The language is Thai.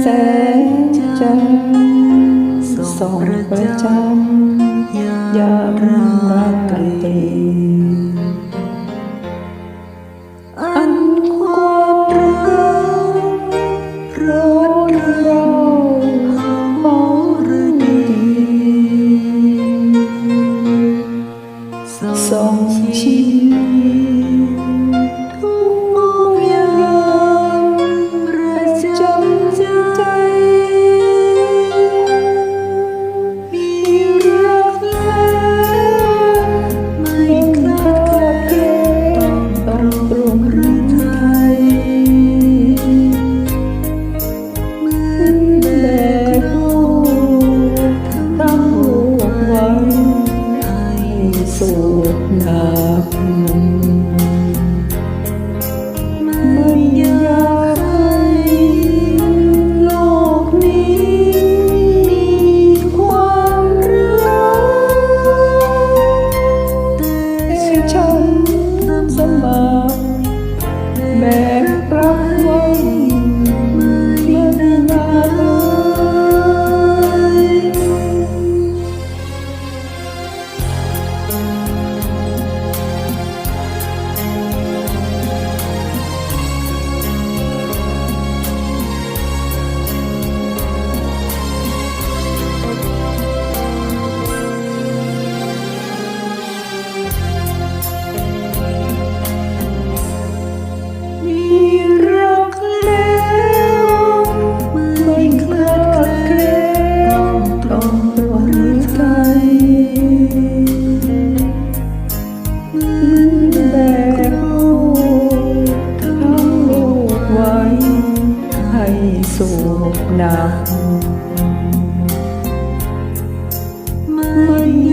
แสงจันทร์ส่องปจำยามราตอันความรักเรา 冬季 สุบน้ำ